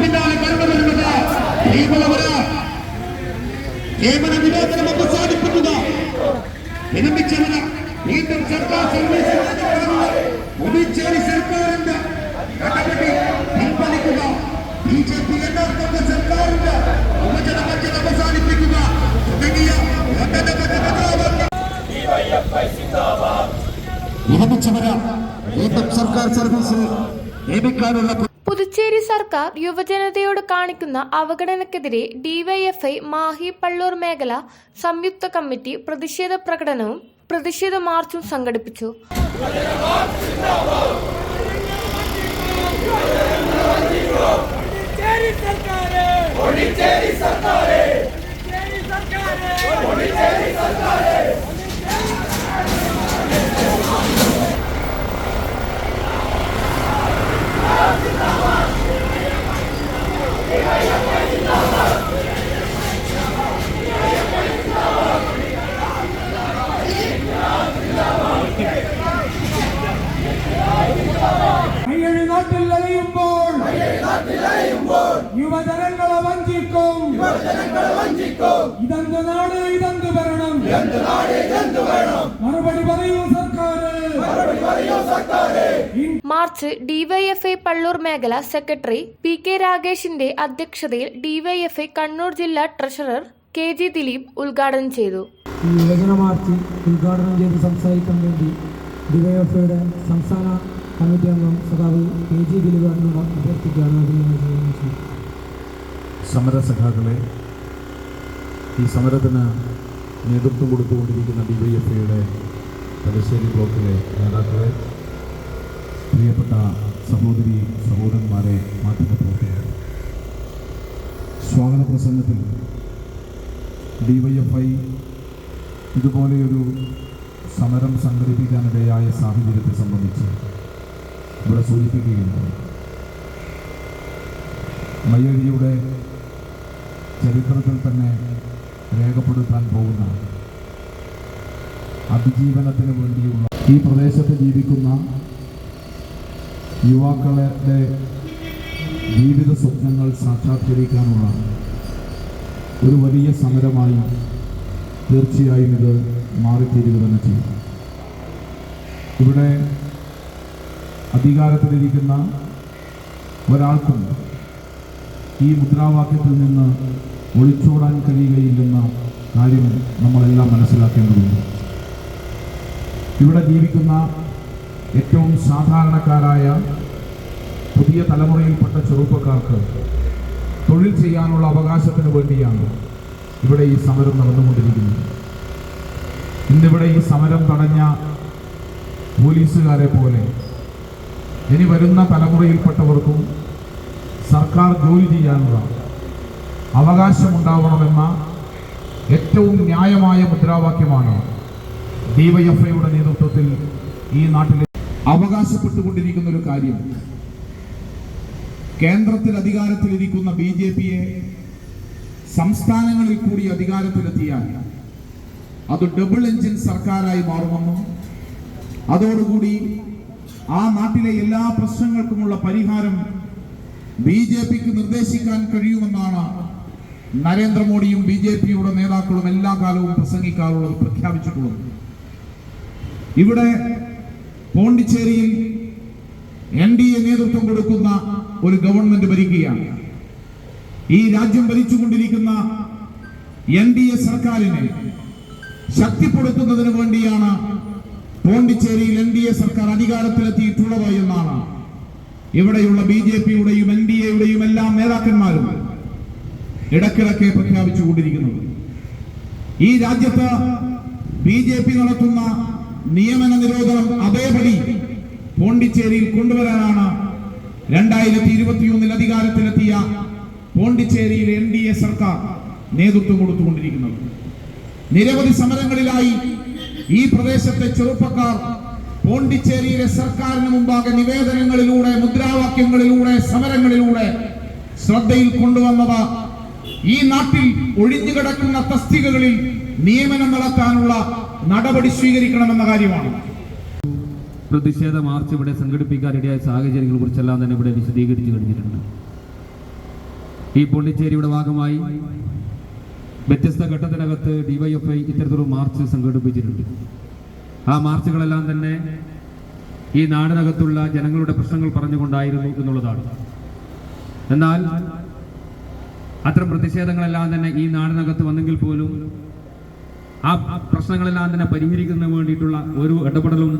പിന്നാലെ വരുന്നത് ഭീമളവര കേവല വിവേചനം അവസാനിപ്പിക്കുക വിരമിച്ചവര് വീണ്ടും സർക്കാർ സർവീസ് പുതുച്ചേരി സർക്കാരിന്റെ നടപടി പിൻവലിക്കുക. ബി ജെ പി യഥാർത്ഥ സർക്കാരിന്റെ വിഭജന ബഡ്ജറ്റ് അവസാനിപ്പിക്കുക. തുടങ്ങിയ വിരമിച്ചവര് വീണ്ടും സർക്കാർ സർവീസിൽ നിയമിക്കാനുള്ള സർക്കാർ യുവജനതയോട് കാണിക്കുന്ന അവഗണനക്കെതിരെ ഡിവൈഎഫ്ഐ മാഹി പള്ളൂർ മേഖല സംയുക്ത കമ്മിറ്റി പ്രതിഷേധ പ്രകടനവും പ്രതിഷേധ മാർച്ചും സംഘടിപ്പിച്ചു. സർക്കാരെ. നാട്ടിൽ അലയുമ്പോൾ യുവജനങ്ങളെ വഞ്ചിക്കും. ഇതെന്ത് നാട് ഇതെന്ത് ഭരണം? മറുപടി പറയൂ സർക്കാർ മാർച്ച് ഡിവൈഎഫ്ഐ പള്ളൂർ മേഖല സെക്രട്ടറി പി കെ രാഗേഷിന്റെ അധ്യക്ഷതയിൽ ഡിവൈഎഫ്ഐ കണ്ണൂർ ജില്ലാ ട്രഷറർ കെ ജി ദിലീപ് ഉദ്ഘാടനം ചെയ്തു. ഈ യുവജന മാർച്ച് ഉദ്ഘാടനം ചെയ്ത് സംസാരിക്കാൻ വേണ്ടി ഡിവൈഎഫ്ഐയുടെ സംസ്ഥാന കമ്മിറ്റി അംഗം സമരസഖാക്കളെ ഈ സമരത്തിന് നേതൃത്വം കൊടുത്തുകൊണ്ടിരിക്കുന്ന ഡി വൈ എഫ് ഐയുടെ തലശ്ശേരി ബ്ലോക്കിലെ നേതാക്കളെ പ്രിയപ്പെട്ട സഹോദരി സഹോദരന്മാരെ മാധ്യമപ്രവർത്തകർ സ്വാഗത പ്രസംഗത്തിൽ ഡി വൈ എഫ് ഐ ഇതുപോലെയൊരു സമരം സംഘടിപ്പിക്കാനിടയായ സാഹചര്യത്തെ സംബന്ധിച്ച് ഇവിടെ സൂചിപ്പിക്കുകയുണ്ടായി. മയ്യഴിയുടെ ചരിത്രത്തിൽ തന്നെ രേഖപ്പെടുത്താൻ പോകുന്ന അതിജീവനത്തിന് വേണ്ടിയുള്ള ഈ പ്രദേശത്ത് ജീവിക്കുന്ന യുവാക്കളുടെ ജീവിത സ്വപ്നങ്ങൾ സാക്ഷാത്കരിക്കാനുള്ള ഒരു വലിയ സമരമായി തീർച്ചയായും ഇത് മാറിത്തീരുക തന്നെ ചെയ്യും. ഇവിടെ അധികാരത്തിലിരിക്കുന്ന ഒരാൾക്കും ഈ മുദ്രാവാക്യത്തിൽ നിന്ന് ഒളിച്ചോടാൻ കഴിയുകയില്ലെന്ന കാര്യം നമ്മളെല്ലാം മനസ്സിലാക്കേണ്ടതുണ്ട്. ഇവിടെ ജീവിക്കുന്ന ഏറ്റവും സാധാരണക്കാരായ പുതിയ തലമുറയിൽപ്പെട്ട ചെറുപ്പക്കാർക്ക് തൊഴിൽ ചെയ്യാനുള്ള അവകാശത്തിന് വേണ്ടിയാണ് ഇവിടെ ഈ സമരം നടന്നുകൊണ്ടിരിക്കുന്നത്. ഇന്നിവിടെ ഈ സമരം തടഞ്ഞ പോലീസുകാരെ പോലെ ഇനി വരുന്ന തലമുറയിൽപ്പെട്ടവർക്കും സർക്കാർ ജോലി ചെയ്യാനുള്ള അവകാശമുണ്ടാവണമെന്ന ഏറ്റവും ന്യായമായ മുദ്രാവാക്യമാണ് ഡിവൈഎഫ്ഐയുടെ നേതൃത്വത്തിൽ ഈ നാട്ടിലെ അവകാശപ്പെട്ടുകൊണ്ടിരിക്കുന്ന ഒരു കാര്യം. കേന്ദ്രത്തിൽ അധികാരത്തിലിരിക്കുന്ന ബി ജെ പിയെ സംസ്ഥാനങ്ങളിൽ കൂടി അധികാരത്തിലെത്തിയാൽ അത് ഡബിൾ എഞ്ചിൻ സർക്കാരായി മാറുമെന്നും അതോടുകൂടി ആ നാട്ടിലെ എല്ലാ പ്രശ്നങ്ങൾക്കുമുള്ള പരിഹാരം ബി ജെ പിക്ക് നിർദ്ദേശിക്കാൻ കഴിയുമെന്നാണ് നരേന്ദ്രമോദിയും ബി ജെ പിയുടെ നേതാക്കളും എല്ലാ കാലവും പ്രസംഗിക്കാറുള്ളത് പ്രഖ്യാപിച്ചിട്ടുള്ളത്. ഇവിടെ പോണ്ടിച്ചേരിയിൽ എൻ ഡി എ നേതൃത്വം കൊടുക്കുന്ന ഒരു ഗവൺമെന്റ് ഭരിക്കുകയാണ്. ഈ രാജ്യം ഭരിച്ചുകൊണ്ടിരിക്കുന്ന എൻ ഡി എ സർക്കാരിനെ ശക്തിപ്പെടുത്തുന്നതിന് വേണ്ടിയാണ് പോണ്ടിച്ചേരിയിൽ എൻ ഡി എ സർക്കാർ അധികാരത്തിലെത്തിയിട്ടുള്ളത് എന്നാണ്. ഇവിടെയുള്ള ബി ജെ പിയുടെയും എൻ ഡി എയുടെയും എല്ലാ നേതാക്കന്മാരും ഇടക്കിടക്കെ പ്രഖ്യാപിച്ചുകൊണ്ടിരിക്കുന്നത്. ഈ രാജ്യത്ത് ബി ജെ പി നടത്തുന്ന നിയമന നിരോധനം അതേപടി പോണ്ടിച്ചേരിയിൽ കൊണ്ടുവരാനാണ് രണ്ടായിരത്തി ഇരുപത്തിയൊന്നിൽ അധികാരത്തിലെത്തിയ പോണ്ടിച്ചേരിയിൽ എൻ ഡി എ സർക്കാർ നേതൃത്വം കൊടുത്തുകൊണ്ടിരിക്കുന്നത്. നിരവധി സമരങ്ങളിലായി ഈ പ്രദേശത്തെ ചെറുപ്പക്കാർ പോണ്ടിച്ചേരിയിലെ സർക്കാരിന് മുമ്പാകെ നിവേദനങ്ങളിലൂടെ മുദ്രാവാക്യങ്ങളിലൂടെ സമരങ്ങളിലൂടെ ശ്രദ്ധയിൽ കൊണ്ടുവന്നത് ഈ നാട്ടിൽ ഒഴിഞ്ഞുകിടക്കുന്ന തസ്തികകളിൽ നിയമനം നടത്താനുള്ള നടപടി സ്വീകരിക്കണമെന്ന കാര്യമാണ്. പ്രതിഷേധ മാർച്ച് ഇവിടെ സംഘടിപ്പിക്കാനിടയായ സാഹചര്യങ്ങളെ കുറിച്ചെല്ലാം തന്നെ ഇവിടെ വിശദീകരിച്ചു കഴിഞ്ഞിട്ടുണ്ട്. ഈ പോണ്ടിച്ചേരിയുടെ ഭാഗമായി വ്യത്യസ്ത ഘട്ടത്തിനകത്ത് ഡിവൈഎഫ്ഐ ഇത്തരത്തിലൊരു മാർച്ച് സംഘടിപ്പിച്ചിട്ടുണ്ട്. ആ മാർച്ചുകളെല്ലാം തന്നെ ഈ നാടിനകത്തുള്ള ജനങ്ങളുടെ പ്രശ്നങ്ങൾ പറഞ്ഞുകൊണ്ടായിരുന്നു എന്നുള്ളതാണ്. എന്നാൽ അത്തരം പ്രതിഷേധങ്ങളെല്ലാം തന്നെ ഈ നാടിനകത്ത് വന്നെങ്കിൽ പോലും ആ പ്രശ്നങ്ങളെല്ലാം തന്നെ പരിഹരിക്കുന്നതിന് വേണ്ടിയിട്ടുള്ള ഒരു ഇടപെടലും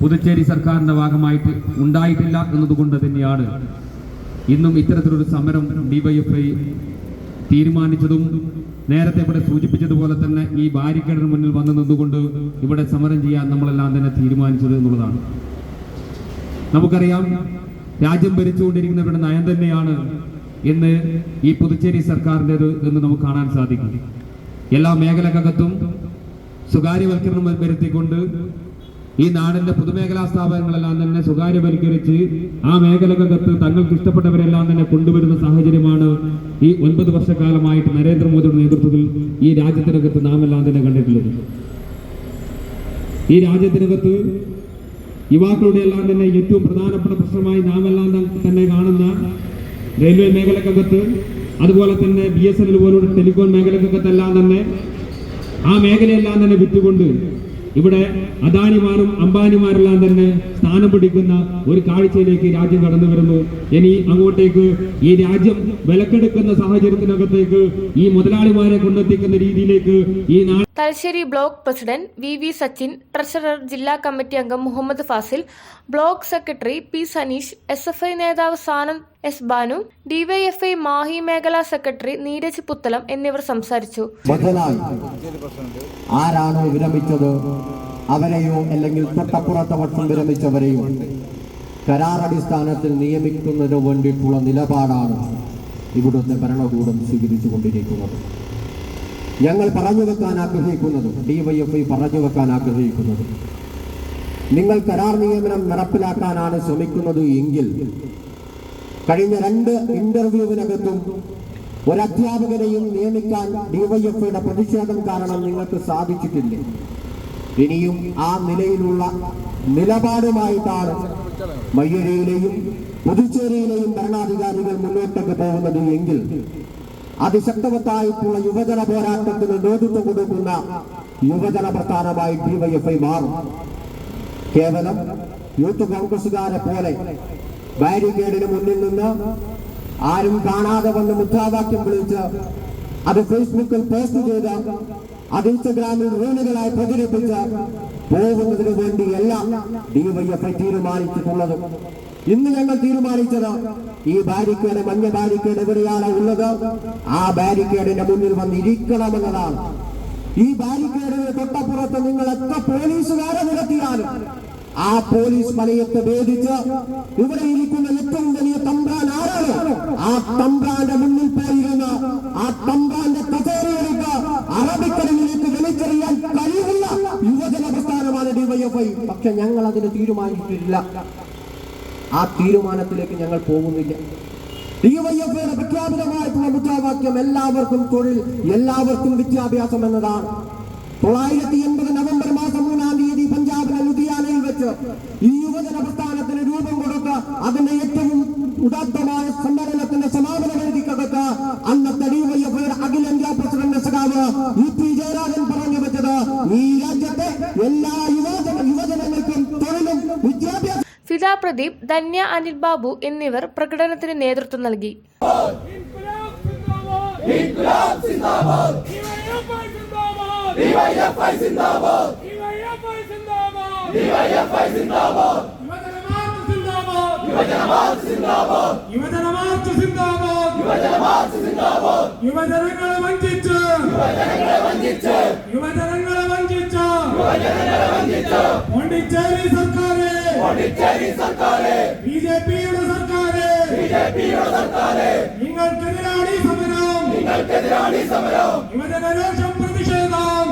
പുതുച്ചേരി സർക്കാരിന്റെ ഭാഗമായിട്ട് ഉണ്ടായിട്ടില്ല എന്നതുകൊണ്ട് തന്നെയാണ് ഇന്നും ഇത്തരത്തിലൊരു സമരം ഡിവൈഎഫ്ഐ തീരുമാനിച്ചതും നേരത്തെ ഇവിടെ സൂചിപ്പിച്ചതുപോലെ തന്നെ ഈ ബാരിക്കേഡിന് മുന്നിൽ വന്നു നിന്നുകൊണ്ട് ഇവിടെ സമരം ചെയ്യാൻ നമ്മളെല്ലാം തന്നെ തീരുമാനിച്ചത് എന്നുള്ളതാണ്. നമുക്കറിയാം രാജ്യം ഭരിച്ചുകൊണ്ടിരിക്കുന്നവരുടെ നയം തന്നെയാണ് ഇന്ന് ഈ പുതുച്ചേരി സർക്കാരിന്റെത് എന്ന് നമുക്ക് കാണാൻ സാധിക്കും. എല്ലാ മേഖലക്കകത്തും സ്വകാര്യവൽക്കരണം വരുത്തിക്കൊണ്ട് ഈ നാടിന്റെ പൊതുമേഖലാ സ്ഥാപനങ്ങളെല്ലാം തന്നെ സ്വകാര്യവൽക്കരിച്ച് ആ മേഖലകത്ത് തങ്ങൾക്ക് ഇഷ്ടപ്പെട്ടവരെല്ലാം തന്നെ കൊണ്ടുവരുന്ന സാഹചര്യമാണ് ഈ ഒൻപത് വർഷക്കാലമായിട്ട് നരേന്ദ്രമോദിയുടെ നേതൃത്വത്തിൽ ഈ രാജ്യത്തിനകത്ത് നാം എല്ലാം തന്നെ കണ്ടിട്ടുള്ളത്. ഈ രാജ്യത്തിനകത്ത് യുവാക്കളുടെ എല്ലാം തന്നെ ഏറ്റവും പ്രധാനപ്പെട്ട പ്രശ്നമായി നാം എല്ലാം തന്നെ കാണുന്ന റെയിൽവേ മേഖലക്കകത്ത് അതുപോലെ തന്നെ ബി എസ് എൻ എൽ പോലുള്ള ടെലികോം മേഖലക്കകത്തെല്ലാം തന്നെ ആ മേഖലയെല്ലാം തന്നെ വിറ്റുകൊണ്ട് ഇവിടെ അദാനിമാരും അംബാനിമാരെല്ലാം തന്നെ സ്ഥാനം പിടിക്കുന്ന ഒരു കാഴ്ചയിലേക്ക് രാജ്യം കടന്നു വരുന്നു. ഇനി അങ്ങോട്ടേക്ക് ഈ രാജ്യം വിലക്കെടുക്കുന്ന സാഹചര്യത്തിനകത്തേക്ക് ഈ മുതലാളിമാരെ കൊണ്ടെത്തിക്കുന്ന രീതിയിലേക്ക് ഈ നാട് Thalassery block president V V Sachin treasurer ജില്ലാ കമ്മിറ്റി അംഗം Muhammad Fasil block secretary P Saneesh S F I നേതാവ് സാനം എസ് ബാനു ഡിവൈഎഫ്ഐ മാഹി മേഖലാ സെക്രട്ടറി നീരജ് പുത്തലം എന്നിവർ സംസാരിച്ചു. ആരാണോ വിരമിച്ചത്? അവരെയോ അല്ലെങ്കിൽ തൊട്ടപ്പുറത്തെ വട്ടം വിരമിച്ചവരെയോ കരാറടിസ്ഥാനത്തിൽ നിയമിക്കുന്നതിന് വേണ്ടിയിട്ടുള്ള നിലപാടാണ് ഇവിടുത്തെ ഭരണകൂടം സ്വീകരിച്ചു കൊണ്ടിരിക്കുന്നത് ഞങ്ങൾ പറഞ്ഞു വെക്കാൻ ആഗ്രഹിക്കുന്നത് ഡിവൈഎഫ്ഐ പറഞ്ഞു വെക്കാൻ ആഗ്രഹിക്കുന്നത്. നിങ്ങൾ കരാർ നിയമനം നടപ്പിലാക്കാനാണ് ശ്രമിക്കുന്നത് എങ്കിൽ കഴിഞ്ഞ രണ്ട് ഇന്റർവ്യൂവിനകത്തും ഒരു അധ്യാപകനെയും നിയമിക്കാൻ ഡിവൈഎഫ്ഐയുടെ പ്രതിഷേധം കാരണം നിങ്ങൾക്ക് സാധിച്ചിട്ടില്ല? ഇനിയും ആ നിലയിലുള്ള നിലപാടുമായിട്ടാണ് മയ്യരയിലെയും പുതുച്ചേരിയിലെയും ഭരണാധികാരികൾ മുന്നോട്ടേക്ക് പോകുന്നത് എങ്കിൽ അതിശക്തവത്തായിട്ടുള്ള യുവജന പോരാട്ടത്തിന് നേതൃത്വം കൊടുക്കുന്ന യുവജന പ്രസ്ഥാനമായി ഡിവൈഎഫ്ഐ മാറും. കേവലം യൂത്ത് കോൺഗ്രസുകാരെ പോലെ ബാരിക്കേഡിന് മുന്നിൽ നിന്ന് ആരും കാണാതെ വന്ന് മുദ്രാവാക്യം വിളിച്ച് അത് ഫേസ്ബുക്കിൽ പോസ്റ്റ് ചെയ്ത് അത് ഇൻസ്റ്റഗ്രാമിൽ റീലുകളായി പ്രചരിപ്പിച്ച പോകുന്നതിന് വേണ്ടിയല്ല ഡിവൈഎഫ്ഐ തീരുമാനിച്ചിട്ടുള്ളത്. ഇന്ന് ഞങ്ങൾ തീരുമാനിച്ചത് ഈ ബാരിക്കേഡ് മഞ്ഞ ബാരിക്കേഡ് എവിടെയാണ് ഉള്ളത്? ആ ബാരിക്കേഡിന്റെ മുന്നിൽ വന്ന് ഇരിക്കണമെന്നതാണ് ഈ ബാരിക്കേഡിന് തൊട്ടപ്പുറത്ത് നിങ്ങൾ എത്ര പോലീസുകാരെ നിരത്തിയാലും ആ പോലീസ് മലയത്തെ ഭേദിച്ച് ഇവിടെ ഇരിക്കുന്ന ഏറ്റവും വലിയ തമ്പ്രാൻ ആരാണ്? ആ തമ്പ്രാന്റെ മുന്നിൽ പോയിരുന്ന ആ തമ്പ്രാന്റെ ഡിവൈഎഫ്ഐ പക്ഷെ ഞങ്ങൾ അതിന് തീരുമാനിച്ചിട്ടില്ല. ആ തീരുമാനത്തിലേക്ക് ഞങ്ങൾ പോകുന്നില്ല. പ്രഖ്യാപിതമായിട്ടുള്ള മുദ്രാവാക്യം എല്ലാവർക്കും തൊഴിൽ എല്ലാവർക്കും വിദ്യാഭ്യാസം എന്നതാണ്. തൊള്ളായിരത്തി എൺപത് നവംബർ മാസം മൂന്നാം തീയതി പഞ്ചാബിലെ ലുധിയാനയിൽ വെച്ച് ഈ യുവജന പ്രസ്ഥാനത്തിന് രൂപം കൊടുത്ത് അതിന്റെ ഏറ്റവും ഉദാത്തമായ സമ്മേളനത്തിന്റെ സമാപന വേദിക്കകത്ത് അന്നത്തെ ഡിവൈഎഫ്ഐയുടെ അഖിലേന്ത്യാ പ്രസിഡന്റ് സഖാവ് യു പി ജയരാജൻ പറഞ്ഞു വെച്ചത് ഈ രാജ്യത്തെ എല്ലാ പ്രദീപ് ധന്യ അനിൽ ബാബു എന്നിവർ പ്രകടനത്തിന് നേതൃത്വം നൽകി. യുവജനങ്ങളെ സിന്ദാബാദ് ഡിവൈഎഫ്ഐ സിന്ദാബാദ് ഡിവൈഎഫ്ഐ സിന്ദാബാദ് ഡിവൈഎഫ്ഐ സിന്ദാബാദ് യുവജന മാർച്ച് സിന്ദാബാദ് യുവജന മാർച്ച് സിന്ദാബാദ് യുവജന മാർച്ച് സിന്ദാബാദ് യുവജനങ്ങളെ വഞ്ചിച്ച് യുവജനങ്ങളെ വഞ്ചിച്ച് യുവജനങ്ങളെ വഞ്ചിച്ച് പോണ്ടിച്ചേരി സർക്കാരെ. പോണ്ടിച്ചേരി സർക്കാരെ. ബിജെപിയുടെ സർക്കാരെ. ബിജെപിയുടെ സർക്കാരെ. നിങ്ങൾക്കെതിരാണ് സമരം. നിങ്ങൾക്കെതിരാണ് സമരം. യുവജന രോഷം പ്രതിഷേധം